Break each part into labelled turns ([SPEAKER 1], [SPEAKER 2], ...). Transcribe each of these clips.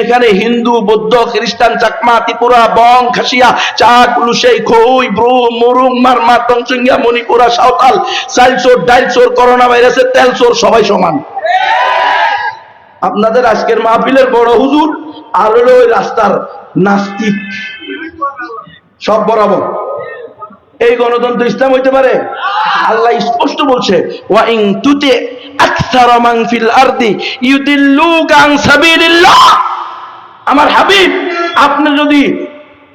[SPEAKER 1] এখানে হিন্দু, বৌদ্ধ, খ্রিস্টান, চাকমা, ত্রিপুরা, বং, খাসিয়া, চাক লুসেই খই ব্রু মুরুং, মারমা তংসিঙ্গা মণিপুরা, সাঁওতাল চাইলচোর ডাইলচোর করোনা ভাইরাসের তেলচোর সবাই সমান। আপনাদের আজকের মাহফিলের বড় হুজুর আর হলো ওই রাস্তার নাস্তিক। সব বরাবর। এই গণতন্ত্র ইসলাম হইতে পারে? আল্লাহ স্পষ্ট বলছে, ওয়া ইন তুতে আকসারা মান ফিল আরদি ইউদিল্লুকা আন সাবিলিল্লাহ। আমার হাবিব, আপনি যদি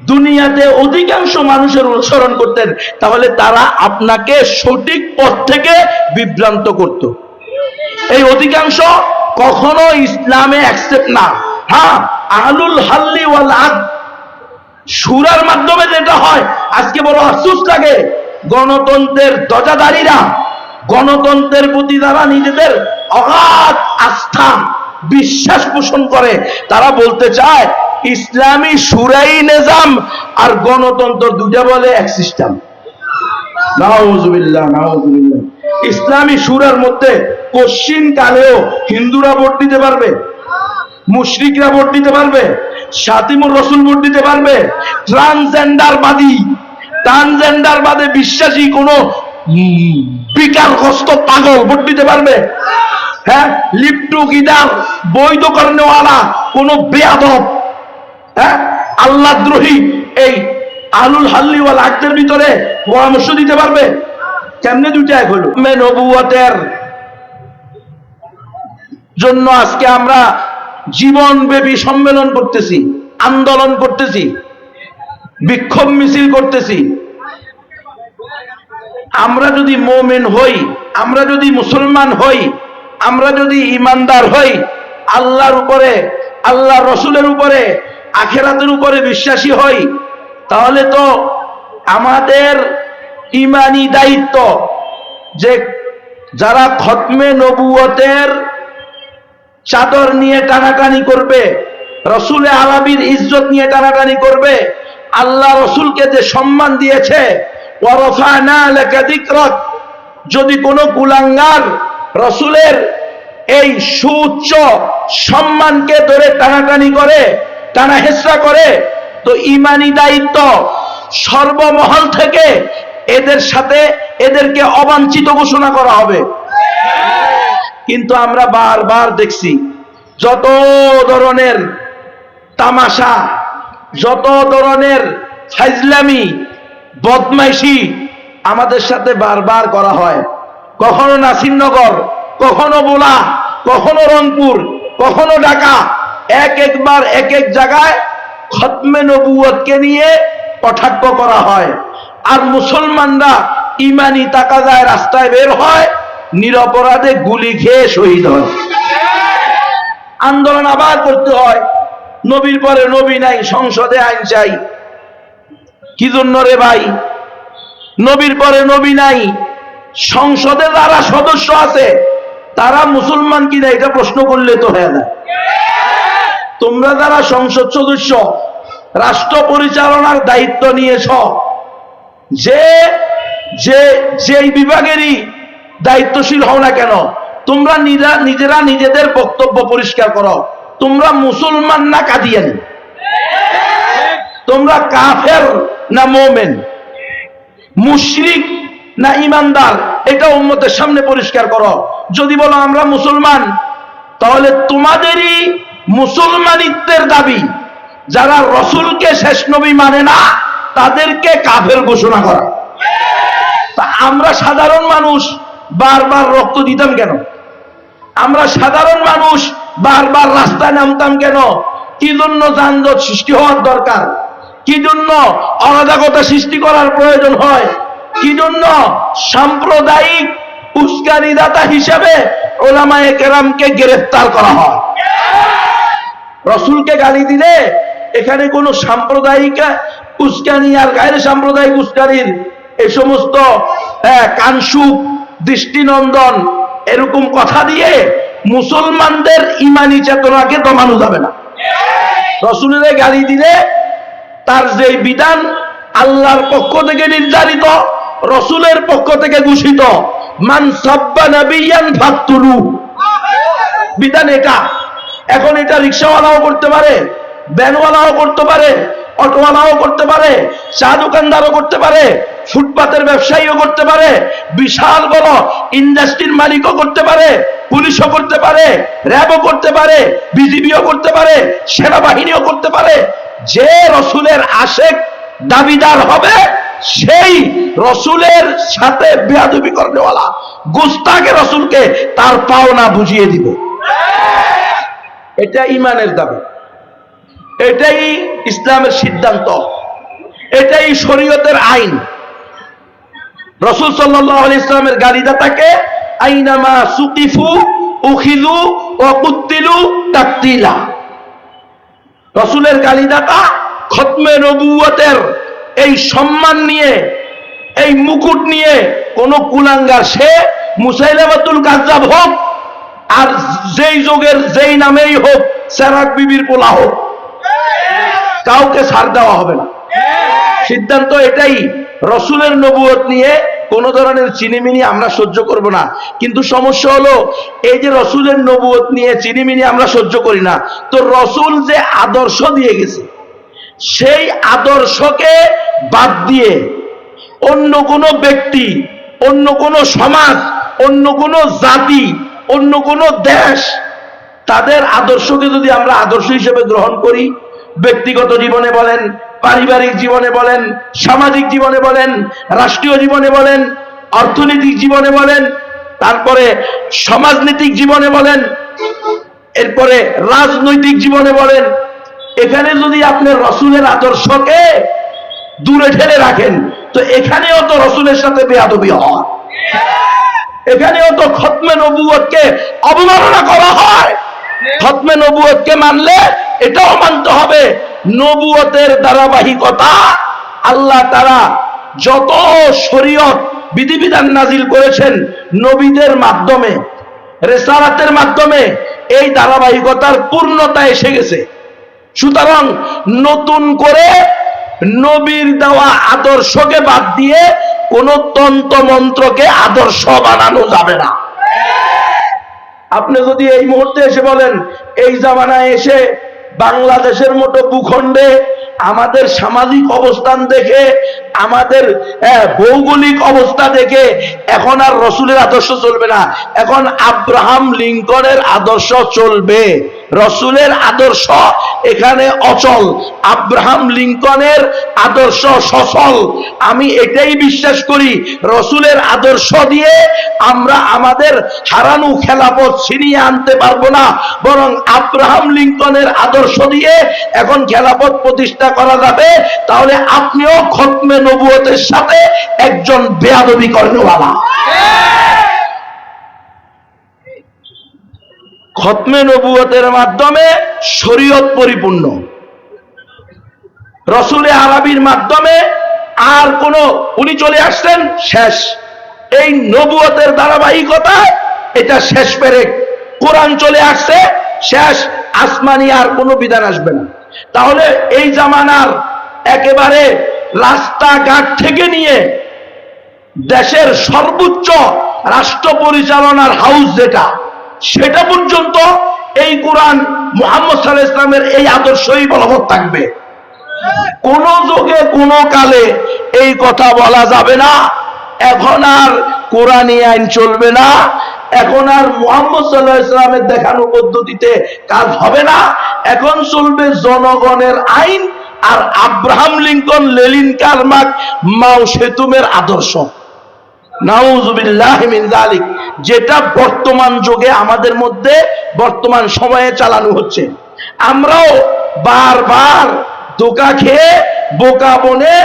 [SPEAKER 1] দুনিয়াতে অধিকাংশ মানুষের অনুসরণ করতেন, তাহলে তারা আপনাকে সঠিক পথ থেকে বিভ্রান্ত করত। এই অধিকাংশ কখনো ইসলামে অ্যাকসেপ্ট না। হ্যাঁ আহলুল হাল্লি ওয়াল আদ। সুরার মাধ্যমে যেটা হয়, আজকে বড় আফসোস লাগে। গণতন্ত্রের ধ্বজাধারীরা, গণতন্ত্রের প্রতি যারা নিজেদের অগাধ আস্থা বিশ্বাস পোষণ করে। তারা বলতে চায়, ইসলামী সুরাই নিজাম আর গণতন্ত্র দুটা বলে এক সিস্টেম। ইসলামী সুরার মধ্যে কশ্চিন কালেও হিন্দুরা ভোট দিতে পারবে, মুশরিকরা ভোট দিতে পারবে, সাতিমুর রসুল ভোট দিতে পারবে ট্রান্সজেন্ডার বাদী ট্রান্সজেন্ডার বাদে বিশ্বাসী কোন বিকারগ্রস্ত পাগল ভোট দিতে পারবে। হ্যাঁ লিপটু গিদার বৈধ করেওয়ালা কোন বেয়াদব হ্যাঁ আল্লাহ দ্রোহী এই আলুল হাল্লিওয়াল আক্তের ভিতরে পরামর্শ দিতে পারবে? কেমনে দুইটা এক হলো? নবুয়তের জন্য আজকে আমরা জীবনব্যাপী সম্মেলন করতেছি, আন্দোলন করতেছি, বিক্ষোভ মিছিল করতেছি। আমরা যদি মোমেন হই, আমরা যদি মুসলমান হই আমরা যদি ইমানদার হই, আল্লাহর উপরে আল্লাহ রসুলের উপরে, আখেরাতের উপরে বিশ্বাসী হই, তাহলে তো আমাদের ইমানি দায়িত্ব যে যারা খতমে নবুয়তের চাদর নিয়ে টানাটানি করবে, রসুলে আলাবির ইজ্জত নিয়ে টানাটানি করবে, আল্লাহ রসুলকে যে সম্মান দিয়েছে যদি কোনো কুলাঙ্গার রসুলের এই সুউচ্চ সম্মানকে ধরে টানাটানি করে টানা হেসরা করে, তো ইমানি দায়িত্ব সর্বমহল থেকে এদের সাথে এদেরকে অবাঞ্ছিত ঘোষণা করা হবে। কিন্তু আমরা বারবার দেখছি, যত ধরনের তামাশা, যত ধরনের ফাইজলামি বদমাইশি আমাদের সাথে বারবার করা হয়। কখনো নাসিরনগর কখনো বোলা কখনো রংপুর, কখনো ঢাকা, এক একবার এক এক জায়গায় খতমে নবুয়তকে নিয়ে কটাক্ষ করা হয়। আর মুসলমানরা ইমানি তাকাজায় রাস্তায় বের হয়, নিরপরাধে গুলি খেয়ে শহীদ হয়। আন্দোলন আবার করতে হয়। নবীর পরে নবী নাই, সংসদে আইন চাই। কি জন্য রে ভাই? নবীর পরে নবী নাই, সংসদে যারা সদস্য আছে তারা মুসলমান কিনা এটা প্রশ্ন করলে তো হয়ে যায়। তোমরা যারা সংসদ সদস্য, রাষ্ট্র পরিচালনার দায়িত্ব নিয়েছ, যে যে, যেই বিভাগেরই দায়িত্বশীল হও না কেন, তোমরা নিজেরা নিজেদের বক্তব্য পরিষ্কার করো। তোমরা মুসলমান না কাদিয়ানি? তোমরা কাফের না মোমেন? মুশরিক না ইমানদার? এটা উম্মতের সামনে পরিষ্কার করো। যদি বলো আমরা মুসলমান, তাহলে তোমাদেরই মুসলমানিত্বের দাবি, যারা রসুলকে শেষ নবী মানে না, তাদেরকে কাফের ঘোষণা করা। তা আমরা সাধারণ মানুষ বারবার রক্ত দিতাম কেন? আমরা সাধারণ মানুষ বারবার রাস্তায় নামতাম কেন? কি জন্য যানজট সৃষ্টি হওয়ার দরকার? কি জন্য অরাজকতা সৃষ্টি করার প্রয়োজন হয়? কি জন্য সাম্প্রদায়িক উস্কানিদাতা হিসেবে ওলামায়ে কেরামকে গ্রেফতার করা হয়। রসুলকে গালি দিলে এখানে কোনো সাম্প্রদায়িক উস্কানি আর গায়ের সাম্প্রদায়িক উস্কানির এই সমস্ত কানসুক দৃষ্টিনন্দন এরকম কথা দিয়ে মুসলমানদের ইমানি চেতনাকে দমানো যাবে না। রসুলের গালি দিলে তার যে বিধান আল্লাহর পক্ষ থেকে নির্ধারিত, রসুলের পক্ষ থেকে ঘোষিত মান সাব্বা নাবিয়ান বিধান এটা এখন এটা রিক্সাওয়ালাও করতে পারে ভ্যানওয়ালাও করতে পারে অটোওয়ালাও করতে পারে চা দোকানদারও করতে পারে ফুটপাতের ব্যবসায়ীও করতে পারে বিশাল বড় ইন্ডাস্ট্রির মালিকও করতে পারে পুলিশও করতে পারে র্যাবও করতে পারে বিজিবিও করতে পারে সেনাবাহিনীও করতে পারে যে রসুলের আশেক দাবিদার হবে সেই রসুলের সাথে বেয়াদবি করেওয়ালা গুস্তাকে রসুলকে তার পাওনা বুঝিয়ে দিব। এটা ইমানের দাবি। এটাই ইসলামের সিদ্ধান্ত। এটাই শরীয়তের আইন। রসুল সাল্লাহ ইসলামের গালিদাতাকে আইনামা সুকিফু উখিলু ও কুত্তিলু তাকতিলা। রসুলের গালিদাতা খতমে নবুয়তের এই সম্মান নিয়ে, এই মুকুট নিয়ে কোন কুলাঙ্গার, সে মুসাইলাবাতুল কাজাব হোক, আর যেই যোগের যেই নামেই হোক সেরাক বিবির পোলা হোক, কাউকে ছাড় দেওয়া হবে না। সিদ্ধান্ত এটাই, রসুলের নবুয়ত নিয়ে কোন ধরনের চিনিমিনি আমরা সহ্য করব না। কিন্তু সমস্যা হলো, এই যে রসুলের নবুয়ত নিয়ে চিনিমিনি আমরা সহ্য করি না, তো রসুল যে আদর্শ দিয়ে গেছে সেই আদর্শকে বাদ দিয়ে অন্য কোনো ব্যক্তি, অন্য কোনো সমাজ, অন্য কোনো জাতি, অন্য কোনো দেশ, তাদের আদর্শকে যদি আমরা আদর্শ হিসেবে গ্রহণ করি, ব্যক্তিগত জীবনে বলেন, পারিবারিক জীবনে বলেন, সামাজিক জীবনে বলেন, রাষ্ট্রীয় জীবনে বলেন, অর্থনৈতিক জীবনে বলেন, তারপরে সমাজনীতিক জীবনে বলেন, এরপরে রাজনৈতিক জীবনে বলেন এখানে যদি আপনি রসুলের আদর্শকে দূরে ঠেলে রাখেন, তো এখানেও তো রসুলের সাথে বেয়াদবি হয়। এখানেও তো খতমে নবুয়তকে অবমাননা করা হয়। খতমে নবুয়তকে মানলে এটাও মানতে হবে, নবুয়তের ধারাবাহিকতা আল্লাহ তারা যত শরীয়ত বিধিবিধান নাজিল করেছেন নবীদের মাধ্যমে রেসারাতের মাধ্যমে, এই ধারাবাহিকতার পূর্ণতা এসে গেছে। সুতরাং নতুন করে নবীর দেওয়া আদর্শকে বাদ দিয়ে কোন তন্ত্র মন্ত্রকে আদর্শ বানানো যাবে না। আপনি যদি এই মুহূর্তে এসে বলেন, এই জামানায় এসে বাংলাদেশের মতো ভূখণ্ডে আমাদের সামাজিক অবস্থান দেখে, আমাদের ভৌগোলিক অবস্থা দেখে এখন আর রসুলের আদর্শ চলবে না। এখন আব্রাহাম লিঙ্কনের আদর্শ চলবে। রসুলের আদর্শ এখানে অচল। আব্রাহাম লিঙ্কনের আদর্শ সচল আমি এটাই বিশ্বাস করি, রসুলের আদর্শ দিয়ে আমরা আমাদের হারানো খেলাপথ ছিনিয়ে আনতে পারব না। বরং আব্রাহাম লিঙ্কনের আদর্শ দিয়ে এখন খেলাপথ প্রতিষ্ঠা করা যাবে। তাহলে আপনিও খতমে নবুয়তের সাথে একজন বেয়াদবি করেনওয়ালা খতমে নবুয়তের মাধ্যমে শরীয়ত পরিপূর্ণ। রসুলে আরবির মাধ্যমে আর কোন, উনি চলে আসছেন শেষ। এই নবুয়তের ধারাবাহিকতা এটা শেষ পেরেক। কোরআন চলে আসছে, শেষ। আসমানি আর কোনো বিধান আসবে না। তাহলে এই জামানার একেবারে রাস্তাঘাট থেকে নিয়ে দেশের সর্বোচ্চ রাষ্ট্র পরিচালনার হাউস যেটা সেটা পর্যন্ত এই কোরআন মোহাম্মদ সাল্লাহ ইসলামের এই আদর্শই বলবৎ থাকবে। কোন যুগে, কোন কালে এই কথা বলা যাবে না। এখন আর কোরআনী আইন চলবে না। এখন আর মোহাম্মদ সাল্লাহ ইসলামের দেখানো পদ্ধতিতে কাজ হবে না। এখন চলবে জনগণের আইন আর আব্রাহাম লিঙ্কন, লেলিন কারমাক, মাও সেতুমের আদর্শ। যেটা বর্তমান যুগে আমাদের মধ্যে বর্তমান সময়ে চালানো হচ্ছে। আমরাও বারবার ধোকা খেয়ে বোকা বনে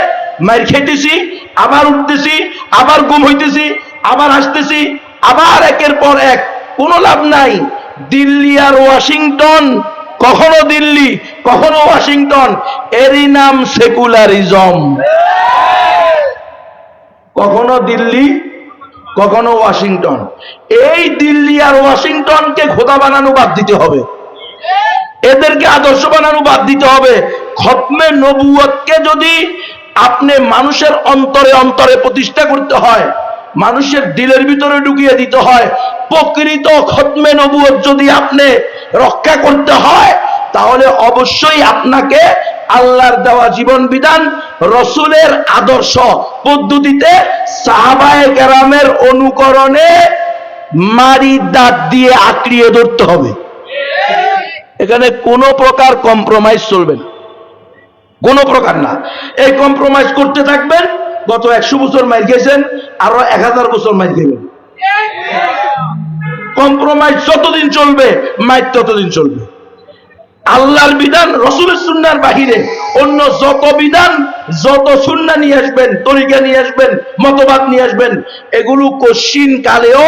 [SPEAKER 1] মার খেতেছি, আবার উঠতেছি, আবার গুম হইতেছি, আবার আসতেছি, আবার একের পর এক। কোনো লাভ নাই। দিল্লি আর ওয়াশিংটন, কখনো দিল্লি, কখনো ওয়াশিংটন, এরই নাম সেকুলারিজম। কখনো দিল্লি, কখনো ওয়াশিংটন। এই দিল্লি আর ওয়াশিংটনকে খোদা বানানো বাদ দিতে হবে। এদেরকে আদর্শ বানানো বাদ দিতে হবে। খতমে নবুয়তকে যদি আপনি মানুষের অন্তরে অন্তরে প্রতিষ্ঠা করতে হয়, মানুষের দিলের ভিতরে ঢুকিয়ে দিতে হয়, প্রকৃত খতমে নবুয়ত যদি আপনি রক্ষা করতে হয় তাহলে অবশ্যই আপনাকে আল্লাহর দেওয়া জীবন বিধান রসুলের আদর্শ পদ্ধতিতে সাহাবায় কেরামের অনুকরণে মারি দাঁত দিয়ে আঁকড়িয়ে ধরতে হবে। এখানে কোনো প্রকার কম্প্রোমাইজ চলবে না। কোনো প্রকার না। এই কম্প্রোমাইজ করতে থাকবেন গত একশো বছর মাইল গেছেন আরও এক হাজার বছর মাইল খেবেন কম্প্রোমাইজ যতদিন চলবে মাইল ততদিন চলবে। আল্লাহর বিধান, রসুলের সুন্নার বাহিরে। অন্য যত বিধান, যত সুন্না নিয়ে আসবেন, তরিকা নিয়ে আসবেন, মতবাদ নিয়ে আসবেন, এগুলো কশিন কালেও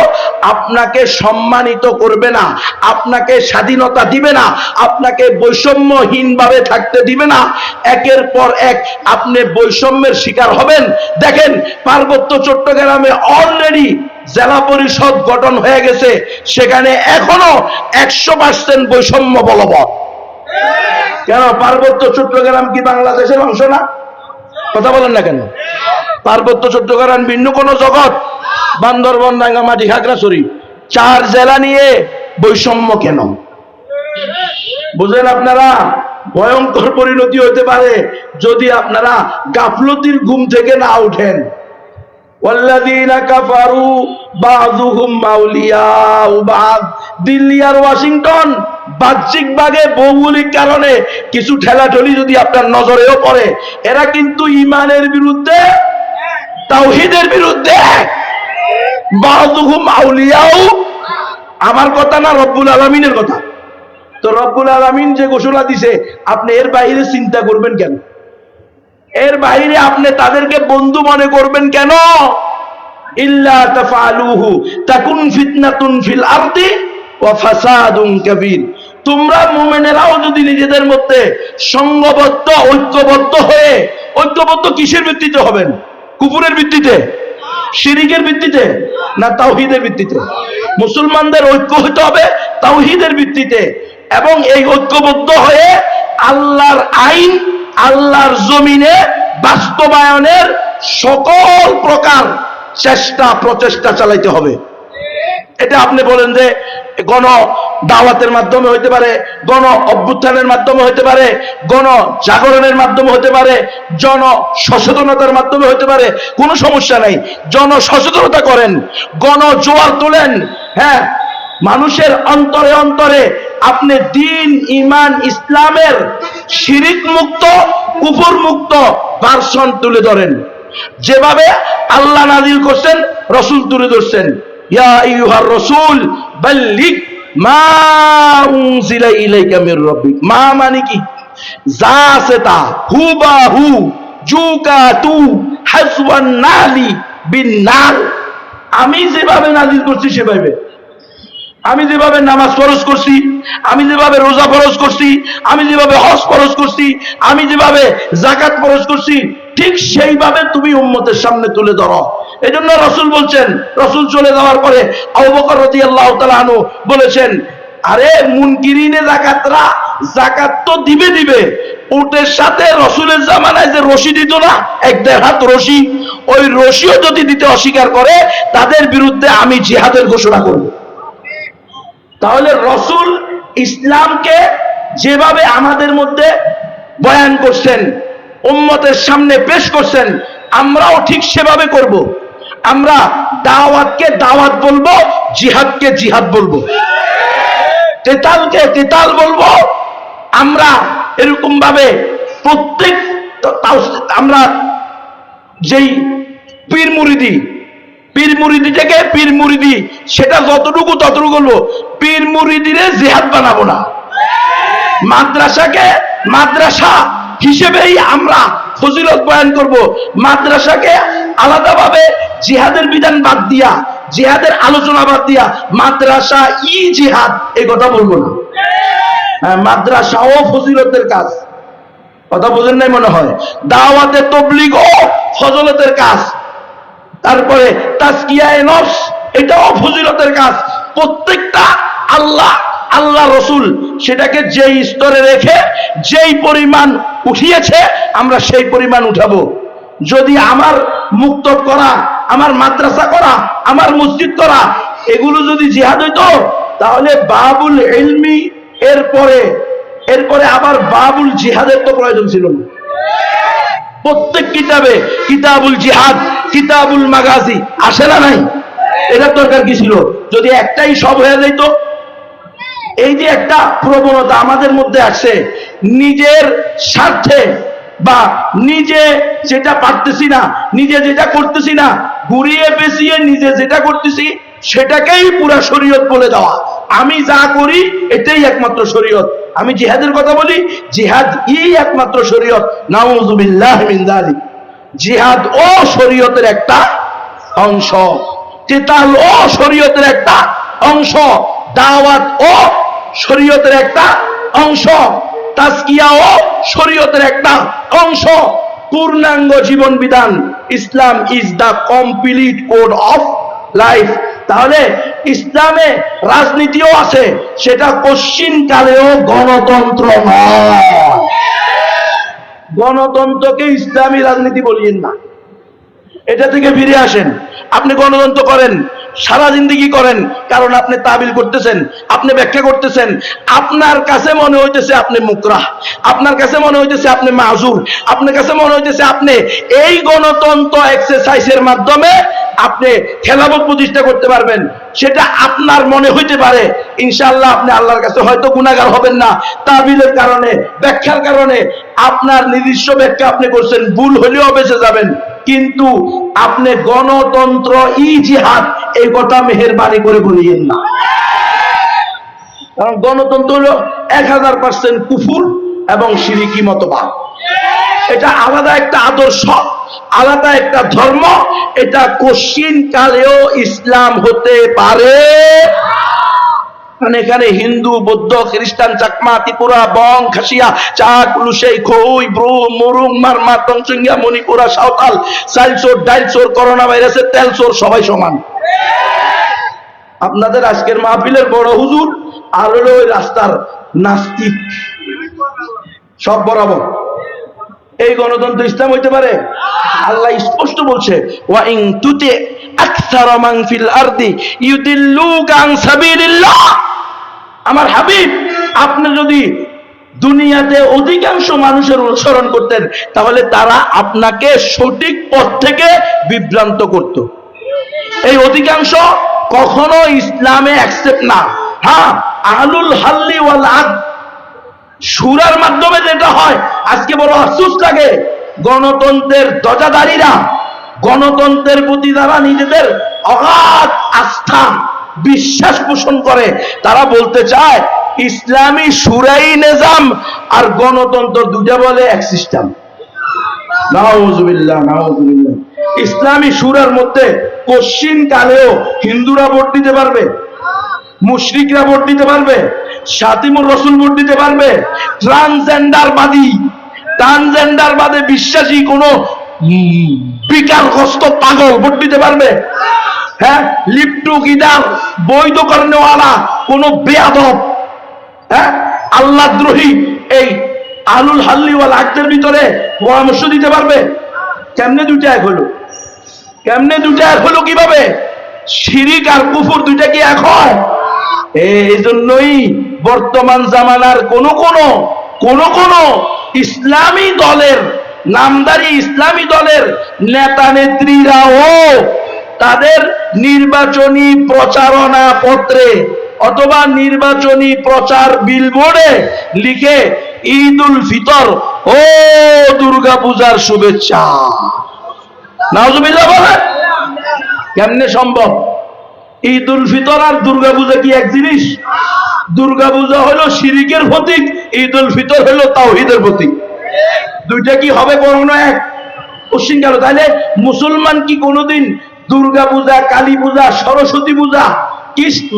[SPEAKER 1] আপনাকে সম্মানিত করবে না, আপনাকে স্বাধীনতা দিবে না, আপনাকে বৈষম্যহীন ভাবে থাকতে দিবে না। একের পর এক আপনি বৈষম্যের শিকার হবেন। দেখেন, পার্বত্য চট্টগ্রামে অলরেডি জেলা পরিষদ গঠন হয়ে গেছে, সেখানে এখনও একশো পার্সেন্ট বৈষম্য বলবৎ। কেন, পার্বত্য চট্টগ্রাম কি বাংলাদেশের অংশ না? কথা বলেন না কেন? পার্বত্য চট্টগ্রাম ভিন্ন কোন জগৎ। বান্দরবন, রাঙ্গামাটি, খাগড়াছড়ি। চার জেলা নিয়ে বৈষম্য কেন? বুঝলেন আপনারা, ভয়ঙ্কর পরিণতি হতে পারে যদি আপনারা গাফলতির ঘুম থেকে না উঠেন দিল্লি আর ওয়াশিংটন বাহ্যিক ভাগে ভৌগোলিক কারণে কিছু ঠেলাঠেলি যদি আপনার নজরেও পড়ে, এরা কিন্তু ইমানের বিরুদ্ধে, তাওহিদের বিরুদ্ধে। আমার কথা না রব্বুল আলমিনের কথা। তো রব্বুল আলমিন যে ঘোষণা দিছে, আপনি এর বাইরে চিন্তা করবেন কেন? এর বাইরে আপনি তাদেরকে বন্ধু মনে করবেন কেন? ইল্লা তাফালুহু ফিতনাতুন ফিল আরদি তোমরা মুমিনেরাও যদি নিজেদের মধ্যে সংঘবদ্ধ ঐক্যবদ্ধ হয়ে, ঐক্যবদ্ধ কিসের ভিত্তিতে হবেন? কুকুরের ভিত্তিতে? শিরিকের ভিত্তিতে? না তাওহীদের ভিত্তিতে? মুসলমানদের ঐক্য হতে হবে তাওহীদের ভিত্তিতে। এবং এই ঐক্যবদ্ধ হয়ে আল্লাহর আইন, আল্লাহর জমিনে বাস্তবায়নের সকল প্রকার চেষ্টা, প্রচেষ্টা চালাইতে হবে। এটা আপনি বলেন যে গণ দাওয়াতের মাধ্যমে হইতে পারে, গণ অভ্যুত্থানের মাধ্যমে হইতে পারে, গণ জাগরণের মাধ্যমে হতে পারে, জন সচেতনতার মাধ্যমে হতে পারে, কোনো সমস্যা নাই। জন সচেতনতা করেন, গণ জোয়ার তোলেন হ্যাঁ? মানুষের অন্তরে অন্তরে আপনি দিন ইমান ইসলামের শিরিক মুক্ত কুপুর মুক্ত ভার্সন তুলে ধরেন। যেভাবে আল্লাহ নাজিল করছেন, রসুল তুলে ধরছেন। মানে কি? যা আছে তা। বিন নাল আমি যেভাবে নাজিল করছি সেভাবে। আমি যেভাবে নামাজ ফরজ করছি, আমি যেভাবে রোজা ফরজ করছি, আমি যেভাবে হজ ফরজ করছি, আমি যেভাবে জাকাত ফরজ করছি, ঠিক সেইভাবে তুমি উম্মতের সামনে তুলে ধরো। এই জন্য রসুল বলছেন, রসুল চলে যাওয়ার পরে আবকর রতি আল্লাহ তালু বলেছেন, আরে মুনকিরিনে জাকাতরা জাকাত তো দিবে দিবে উটের সাথে রসুলের জামানায় যে রশি দিত না, এক দেড় হাত রশি, ওই রশিও যদি দিতে অস্বীকার করে, তাদের বিরুদ্ধে আমি জিহাদের ঘোষণা করব তাহলে রসুল ইসলামকে যেভাবে আমাদের মধ্যে বয়ান করছেন, উম্মতের সামনে পেশ করছেন, আমরাও ঠিক সেভাবে করব। আমরা দাওয়াতকে দাওয়াত বলব, জিহাদকে জিহাদ বলব। তেতালকে তেতাল বলব। আমরা এরকম ভাবে প্রত্যেক আমরা যেই পীর মুরিদি পীর মুরিদি থেকে পীর মুরিদি, সেটা যতটুকু ততটুকু বলব। পীর মুরিদিরে জেহাদ বানাবো না। মাদ্রাসাকে মাদ্রাসা হিসেবেই আমরা ফজিলত বয়ান করব। মাদ্রাসাকে আলাদাভাবে জিহাদের বিধান বাদ দিয়া জিহাদের আলোচনা বাদ দিয়া মাদ্রাসা ই জিহাদ এই কথা বলব না। হ্যাঁ, মাদ্রাসাও ফজিলতের কাজ। কথা বোঝেন নাই মনে হয়? দাওয়াতে তবলিগ ও ফজলতের কাজ। তারপরে তাজকিয়ায়ে নফস এটাও ফজিলতের কাজ। প্রত্যেকটা আল্লাহ আল্লাহ রসুল সেটাকে যেই স্তরে রেখে যেই পরিমাণ উঠিয়েছে, আমরা সেই পরিমাণ উঠাবো। যদি আমার মুক্ত করা, আমার মাদ্রাসা করা, আমার মসজিদ করা, এগুলো যদি জিহাদ হইতো, তাহলে বাবুল এলমি এরপরে এরপরে আবার বাবুল জিহাদের তো প্রয়োজন ছিল না। প্রত্যেক কিতাবে কিতাবুল জিহাদ, কিতাবুল মাগাজি আসে না নাই? এটার দরকার কি ছিল? যদি একটাই সব হয়ে যেত এই যে একটা প্রবণতা আমাদের মধ্যে আসে নিজের স্বার্থে বা নিজে যেটা পারতেছি না, নিজে যেটা করতেছি না, ঘুরিয়ে পেঁচিয়ে নিজে যেটা করতেছি, সেটাকেই পুরা শরীয়ত বলে দেওয়া। আমি যা করি, এটাই একমাত্র শরীয়ত। আমি জিহাদের কথা বলি, জিহাদ ই একমাত্র শরীয়ত। নাউজুবিল্লাহ মিন যালিক। জিহাদ ও শরীয়তের একটা অংশ। কেতাল ও শরীয়তের একটা অংশ। দাওয়াত ও শরীয়তের একটা অংশ, তাজকিয়া ও শরীয়তের একটা অংশ। পূর্ণাঙ্গ জীবন বিধান Islam is the complete code of life তাহলে ইসলামে রাজনীতিও আছে, সেটা কশ্চিন কালেও গণতন্ত্র নয়। গণতন্ত্রকে ইসলামী রাজনীতি বলিয়েন না। এটা থেকে ফিরে আসেন। আপনি গণতন্ত্র করেন সারা জিন্দিগি করেন, কারণ আপনি তাবিল করতেছেন, আপনি ব্যাখ্যা করতেছেন। আপনার কাছে মনে হইতেছে আপনি মুকরাহ, আপনার কাছে মনে হইতেছে আপনি মাজুর আপনার কাছে মনে হইতেছে আপনি এই গণতন্ত্র এক্সারসাইজের মাধ্যমে আপনি খেলাফত প্রতিষ্ঠা করতে পারবেন। সেটা আপনার মনে হইতে পারে। ইনশাল্লাহ আপনি আল্লাহর কাছে হয়তো গুণাগার হবেন না। তাবিলের কারণে, ব্যাখ্যার কারণে আপনার নিজস্ব ব্যাখ্যা আপনি করছেন, ভুল হলেও বেঁচে যাবেন। কিন্তু আপনি গণতন্ত্র ই জিহাদ এই কথা মেহেরবানি করে বলিয়েন না। কারণ গণতন্ত্র হলো এক হাজার পার্সেন্ট কুফুর এবং সিরিকি মতবাদ। এটা আলাদা একটা আদর্শ, আলাদা একটা ধর্ম, এটা কশিন কালেও ইসলাম হতে পারে। এখানে হিন্দু, বৌদ্ধ, খ্রিস্টান, চাকমা, ত্রিপুরা, বং, খাসিয়া, চাক লুসেই খই ব্রু মুরুং মণিপুরা, সাঁওতাল করোনা ভাইরাসের সবাই সমান। আপনাদের আজকের মাহফিলের বড় হুজুর আর ওই রাস্তার নাস্তিক। সব বরাবর। এই গণতন্ত্র ইসলাম হইতে পারে? আল্লাহ স্পষ্ট বলছে, ওয়া ইন তুতি আকসারা মান ফিল আরদি ইউদিল্লুকা আমার হাবিব, আপনি যদি দুনিয়াতে অধিকাংশ মানুষের অনুসরণ করতেন, তাহলে তারা আপনাকে সঠিক পথ থেকে বিভ্রান্ত করত। এই অধিকাংশ কখনো ইসলামে অ্যাকসেপ্ট না। হ্যাঁ আহলুল হাল্লি ওয়াল আদ। সুরার মাধ্যমে যেটা হয়, আজকে বড় আফসোস লাগে। গণতন্ত্রের ধ্বজাধারীরা গণতন্ত্রের প্রতি তারা নিজেদের অগাধ আস্থা বিশ্বাস পোষণ করে, তারা বলতে চায়, ইসলামী সুরাই নিজাম আর গণতন্ত্র দুটা বলে এক সিস্টেম ইসলামী সুরার মধ্যে কশ্চিন কালেও হিন্দুরা ভোট দিতে পারবে, মুশরিকরা ভোট দিতে পারবে, সাতিমুর রসুল ভোট দিতে পারবে ট্রান্সজেন্ডার বাদী ট্রান্সজেন্ডার বাদে বিশ্বাসী কোন বিকারগ্রস্ত পাগল, ভোট দিতে পারবে? হ্যাঁ? লিপ্টু গিদার বৈধ করেনেওয়ালা কোন বেয়াদব হ্যাঁ? আল্লাহ দ্রোহী, এই আলুল হাল্লিওয়াল আকদের ভিতরে পরামর্শ দিতে পারবে? কেমনে দুইটা এক হলো? কেমনে দুইটা এক হলো কীভাবে? শিরিক আর কুফুর দুইটা কি এক হয়? এই জন্যই বর্তমান জামানার কোন কোন কোন কোন ইসলামী দলের নামদারি ইসলামী দলের নেতা নেত্রীরাও তাদের নির্বাচনী প্রচারণা পত্রে অথবা নির্বাচনী প্রচার বিলবোর্ডে লিখে ঈদ উল ফিতর ও দুর্গা পূজার শুভেচ্ছা। নাজুবিল্লাহ বলে কেমনে সম্ভব? ঈদ উল ফিতর আর দুর্গা পূজা কি এক জিনিস? দুর্গা পূজা হলো শিরিকের প্রতীক ঈদ উল ফিতর হলো তাওহিদের প্রতীক। দুইটা কি হবে কোনো এক? পশ্চিম গেল তাহলে মুসলমান কি কোনোদিন দুর্গা পূজা, কালী পূজা, সরস্বতী পূজা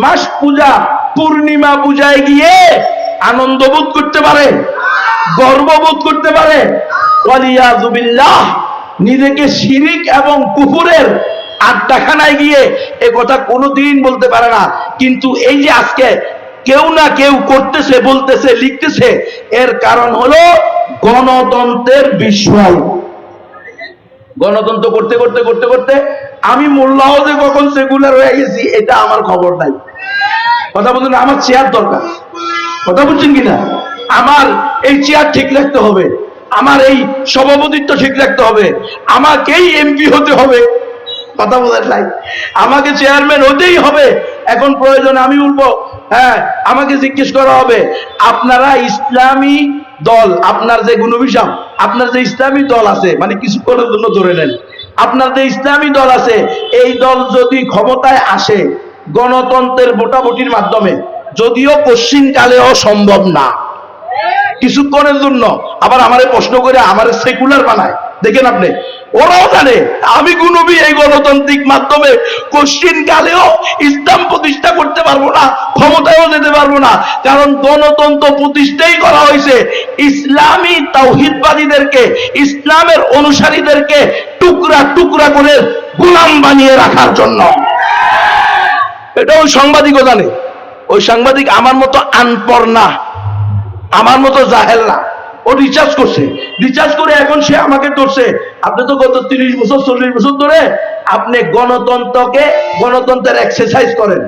[SPEAKER 1] মাস পূজা, পূর্ণিমা পূজায় গিয়ে আনন্দ বোধ করতে পারে গর্ববোধ করতে পারে? নিজেকে শিরিক এবং কুকুরের আড্ডাখানায় গিয়ে এ কথা কোনোদিন বলতে পারে না। কিন্তু এই যে আজকে কেউ না কেউ করতেছে, বলতেছে, লিখতেছে, এর কারণ হলো গণতন্ত্রের বিষয়। গণতন্ত্র করতে করতে করতে করতে আমি মোল্লাও যে কখন সেকুলার হয়ে গেছি, এটা আমার খবর নাই। কথা বলছেন আমার চেয়ার দরকার। কথা বলছেন কিনা? আমার এই চেয়ার ঠিক রাখতে হবে। আমার এই সভাপতিত্ব ঠিক রাখতে হবে। আমাকেই এমপি হতে হবে। কথা বোঝার নাই। আমাকে চেয়ারম্যান হতেই হবে। এখন প্রয়োজন আমি উঠবো। হ্যাঁ আমাকে জিজ্ঞেস করা হবে, আপনারা ইসলামী দল, আপনার যে গুণবিষম আপনার যে ইসলামী দল আছে মানে কিছুক্ষণের জন্য ধরে নেন, আপনার যে ইসলামী দল আছে, এই দল যদি ক্ষমতায় আসে গণতন্ত্রের ভোটাভুটির মাধ্যমে, যদিও পশ্চিমকালেও সম্ভব না। কিছুক্ষণের জন্য, আবার আমারে প্রশ্ন করে আমারে সেকুলার বানায়। দেখেন আপনি ওরাও জানে, আমি গুনবি, এই গণতান্ত্রিক মাধ্যমে কোশ্চিন কালেও ইসলাম প্রতিষ্ঠা করতে পারব না, ক্ষমতায়ও যেতে পারব না। কারণ গণতন্ত্র প্রতিষ্ঠাই করা হয়েছে ইসলামী তাওহিদবাদীদেরকে, ইসলামের অনুসারীদেরকে টুকরা টুকরা করে গোলাম বানিয়ে রাখার জন্য। এটা ওই সাংবাদিকও জানে। ওই সাংবাদিক আমার মতো আনপর না, আমার মতো জাহেল না। ও রিচার্জ করছে। রিচার্জ করে এখন সে আমাকে ধরছে। আপনি তো গত তিরিশ বছর, চল্লিশ বছর ধরে আপনি গণতন্ত্রকে, গণতন্ত্রের এক্সারসাইজ করেন।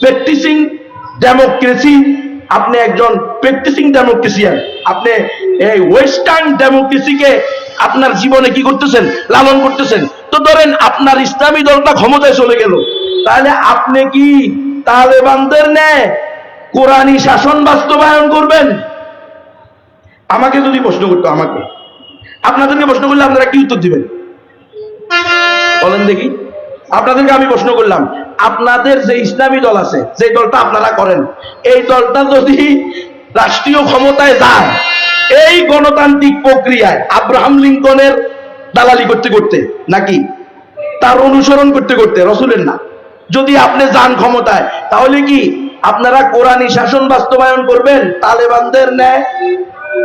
[SPEAKER 1] প্র্যাকটিসিং ডেমোক্রেসি আপনি একজন প্র্যাকটিসিং ডেমোক্রেসিয়ান আপনি এই ওয়েস্টার্ন ডেমোক্রেসিকে আপনার জীবনে কি করতেছেন? লালন করতেছেন। তো ধরেন আপনার ইসলামী দলটা ক্ষমতায় চলে গেল। তাহলে আপনি কি তালেবানদের নেয় কোরআনী শাসন বাস্তবায়ন করবেন? আমাকে যদি প্রশ্ন করতো আমাকে, আপনাদেরকে প্রশ্ন করলে আপনারা কি উত্তর দিবেন? বলেন দেখি। আপনাদেরকে আমি প্রশ্ন করলাম, আপনাদের যে ইসলামী দল আছে, যে দলটা আপনারা করেন, এই দলটা যদি রাষ্ট্রীয় ক্ষমতায় যায়, এই গণতান্ত্রিক প্রক্রিয়ায় আব্রাহাম লিঙ্কনের দালালি করতে করতে, নাকি? তার অনুসরণ করতে করতে, রসুলের না। যদি আপনি যান ক্ষমতায়, তাহলে কি আপনারা কোরআনী শাসন বাস্তবায়ন করবেন? তালেবানদের ন্যায়?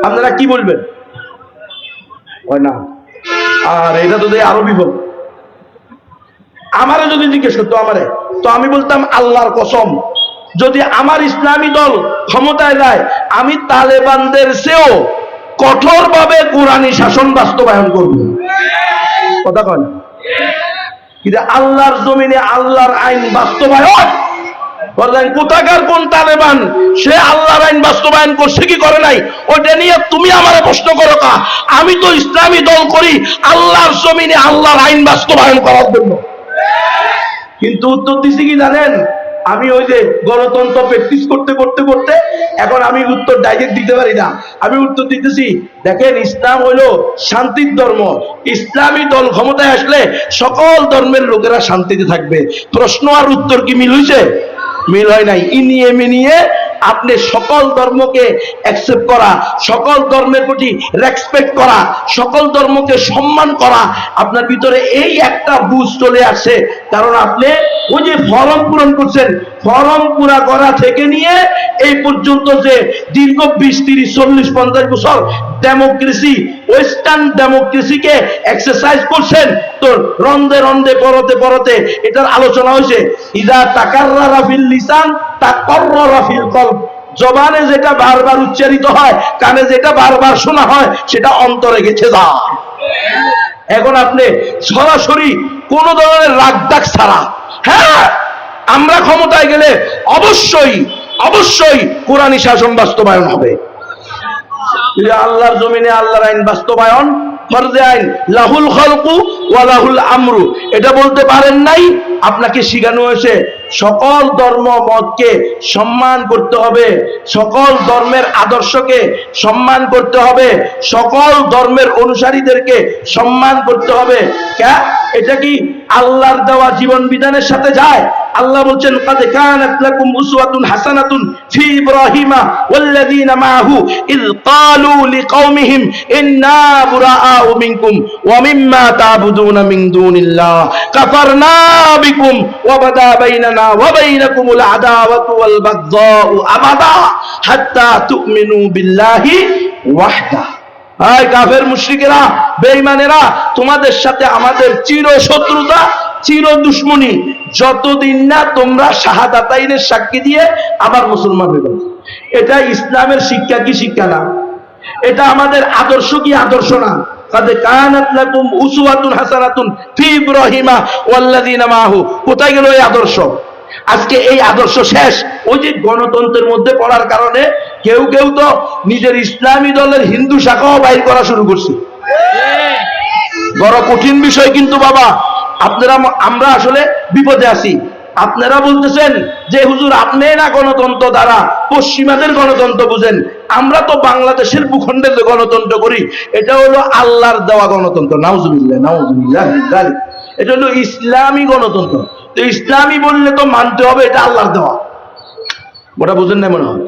[SPEAKER 1] আপনারা কি বলবেন? হয় না। আর এটা তো দেয় আরও বিপদ। আমারে যদি জিজ্ঞেস করতো আমারে তো আমি বলতাম আল্লাহর কসম যদি আমার ইসলামী দল ক্ষমতায় যায় আমি তালেবানদের চেয়েও কঠোরভাবে কোরআনী শাসন বাস্তবায়ন করব। কথা কয় না? কিন্তু আল্লাহর জমিনে আল্লাহর আইন বাস্তবায়ন বললেন কোথাকার কোন তালেবান? সে আল্লাহর আইন বাস্তবায়ন করছে, কি করে নাই? ওইটা নিয়ে তুমি আমারে প্রশ্ন করো কা? আমি তো ইসলামী দল করি, আল্লাহর জমিনে আল্লাহর আইন বাস্তবায়ন করার জন্য। কিন্তু উত্তর দিছি কি জানেন? আমি ওই যে গণতন্ত্র প্র্যাকটিস করতে করতে করতে এখন আমি উত্তর ডাইরেক্ট দিতে পারি না। আমি উত্তর দিতেছি, দেখেন ইসলাম হইল শান্তির ধর্ম। ইসলামী দল ক্ষমতায় আসলে সকল ধর্মের লোকেরা শান্তিতে থাকবে। প্রশ্ন আর উত্তর কি মিল মিল হয় নাই। ইনিয়ে মিনিয়ে আপনি সকল ধর্মকে অ্যাকসেপ্ট করা, সকল ধর্মের প্রতি রেসপেক্ট করা, সকল ধর্মকে সম্মান করা, আপনার ভিতরে এই একটা বুঝ চলে আসে কারণ আপনি ওই যে ফরম পূরণ করছেন ফরম পুরা করা থেকে নিয়ে এই পর্যন্ত যে দীর্ঘ বিশ, তিরিশ, চল্লিশ, পঞ্চাশ বছর ডেমোক্রেসি ওয়েস্টার্ন ডেমোক্রেসিকে এক্সারসাইজ করছেন, তো রন্দে রন্দে, পরতে পরতে এটার আলোচনা হয়েছে। ইদা তাকাররা রাফিল লিসান তাকর্র রাফিল কলব। জবানে যেটা বারবার উচ্চারিত হয়, কানে যেটা বারবার শোনা হয়, সেটা অন্তরে গেছে যা। এখন আপনি সরাসরি কোন ধরনের রাগ ডাক ছাড়া হ্যাঁ আমরা ক্ষমতায় গেলে অবশ্যই অবশ্যই কোরআনী শাসন বাস্তবায়ন হবে। আল্লাহর জমিনে আল্লাহর আইন বাস্তবায়ন, ফরজে আইন, লাহুল খলকু ওয়া লাহুল আমরু। এটা বলতে পারেন নাই, আপনাকে শিখানো হয়েছে সকল ধর্ম মতকে সম্মান করতে হবে সকল ধর্মের আদর্শকে সম্মান করতে হবে সকল ধর্মের অনুসারীদেরকে সম্মান করতে হবে কে এটা কি আল্লাহর দেওয়া জীবন বিধানের সাথে যায় আল্লাহ বলছেন قد كانت لكم أسوة حسنة في إبراهيم والذين معه إذ قالوا لقومهم إنا براء منكم ومما تعبدون من دون الله كفرنا بكم وبدا بيننا وبينكم العداوة والبغضاء أبدا حتى تؤمنوا بالله وحده হাই কাফের মুশরিকেরা বেঈমানেরা তোমাদের সাথে আমাদের চির শত্রুতা চির দুশ্মনী যতদিন না তোমরা শাহাদাতাইনের সাক্ষী দিয়ে আবার মুসলমান হইবে এটা ইসলামের শিক্ষা কি শিক্ষা না এটা আমাদের আদর্শ কি আদর্শ না? গণতন্ত্রের মধ্যে পড়ার কারণে কেউ কেউ তো নিজের ইসলামী দলের হিন্দু শাখাও বাইর করা শুরু করছে। বড় কঠিন বিষয় কিন্তু বাবা, আপনারা, আমরা আসলে বিপদে আছি। আপনারা বলতেছেন যে, হুজুর, আপনি না গণতন্ত্র দ্বারা পশ্চিমাদের গণতন্ত্র বুঝেন? আমরা তো বাংলাদেশের ভূখণ্ডে যে গণতন্ত্র করি। এটা হলো আল্লাহর দেওয়া গণতন্ত্র। নাউজুবিল্লাহ নাউজুবিল্লাহ। এটা হলো ইসলামী গণতন্ত্র। তো ইসলামী বললে তো মানতে হবে, এটা আল্লাহর দেওয়া। ওটা বুঝেন না মনে হয়?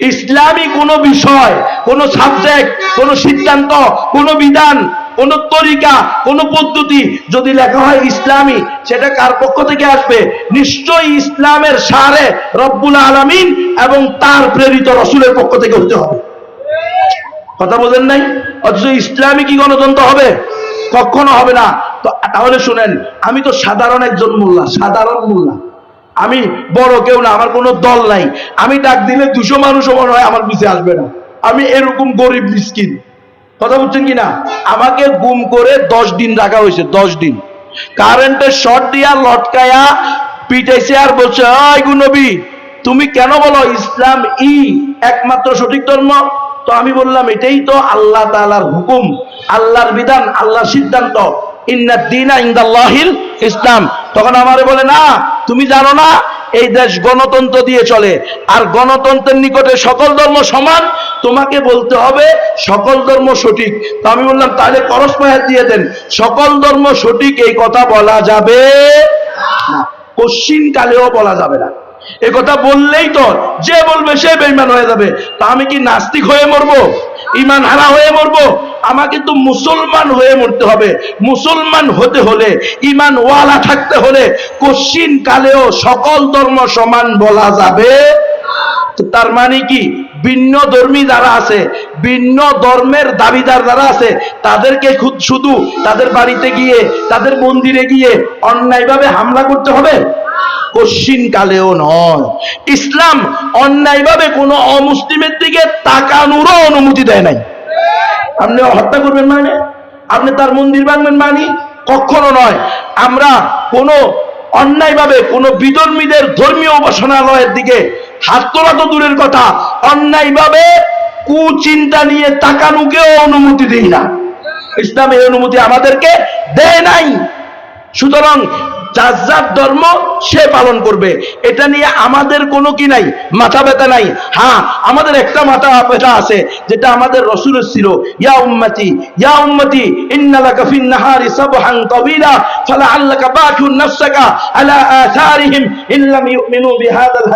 [SPEAKER 1] ইসলামী কোনো বিষয়, কোন সাবজেক্ট, কোন সিদ্ধান্ত, কোন বিধান কোন তরিকা, কোন পদ্ধতি যদি লেখা হয় ইসলামী, সেটা কার পক্ষ থেকে আসবে? নিশ্চয়ই ইসলামের সারে রব্বুল আলামিন এবং তার প্রেরিত রসুলের পক্ষ থেকে হতে হবে। কথা বোঝেন নাই? অথচ ইসলামী কি গণতন্ত্র হবে? কখনো হবে না। তো তাহলে শুনেন, আমি তো সাধারণ একজন মোল্লা, সাধারণ মোল্লা। আমি বড় কেউ না, আমার কোনো দল নাই। আমি ডাক দিলে দুশো মানুষও মনে হয় আমার পিছিয়ে আসবে না। আমি এরকম গরিব, মিসকিন। কথা বলছেন কি না আমাকে গুম করে দশ দিন রাখা হয়েছে, দশ দিন। কারেন্টের শর্ট দিয়া লটকায়া পিটাইছে আর বলছে তুমি কেন বলো ইসলাম ই একমাত্র সঠিক ধর্ম? তো আমি বললাম, এটাই তো আল্লাহ তাআলার হুকুম, আল্লাহর বিধান, আল্লাহর সিদ্ধান্ত। ইন্না দিনা ইসলাম। তখন আমারে বলে, না, তুমি জানো না এই দেশ গণতন্ত্র দিয়ে চলে। আর গণতন্ত্রের নিকটে সকল ধর্ম সমান, তোমাকে বলতে হবে সকল ধর্ম সঠিক। তো আমি বললাম, তাহলে করসমায়াত দিয়ে দেন। সকল ধর্ম সঠিক, এই কথা বলা যাবে না। কশ্চিন কালেও বলা যাবে না। এ কথা বললেই তো যে বলবে সে বেইমান হয়ে যাবে। তা আমি কি নাস্তিক হয়ে মরবো? ইমান হারা হয়ে মরবো? আমাকে তো মুসলমান হয়ে মরতে হবে। মুসলমান হতে হলে ইমান ওয়ালা থাকতে হলে কশ্চিন কালেও সকল ধর্ম সমান বলা যাবে। তার মানে কি? ভিন্ন ধর্মী যারা আছে, ভিন্ন ধর্মের দাবিদার যারা আছে, তাদেরকে শুধু তাদের বাড়িতে গিয়ে, তাদের মন্দিরে গিয়ে অন্যায়ভাবে হামলা করতে হবে? কশ্চিন কালেও নয়। ইসলাম অন্যায়ভাবে কোনো অমুসলিমের দিকে তাকানোরও অনুমতি দেয় নাই। আপনি হত্যা করবেন মানে? আপনি তার মন্দির ভাঙবেন মানি? কখনো নয়। আমরা কোনো অন্যায়ভাবে কোনো বিধর্মীদের ধর্মীয় উপাসনালয়ের দিকে হাত তোলা তো দূরের কথা। অন্যায়ভাবে কুচিন্তা নিয়ে তাকানুকেও অনুমতি দিই না। ইসলাম এই অনুমতি আমাদেরকে দেয় নাই। সুতরাং যার যার ধর্ম সে পালন করবে। এটা নিয়ে আমাদের কোনো কি নাই? মাথা ব্যথা নাই? হ্যাঁ আমাদের একটা মাথা ব্যথা আছে, যেটা আমাদের রসুলের ছিল। ইয়া উম্মতি ইয়া উম্মতি ইন্নালাকা নাহারি সাবহান তাবিলা, ফালাআল্লাকা বাকিউন নাফসাকা আলা ইল্লাম ইউমিনু বিহাদাল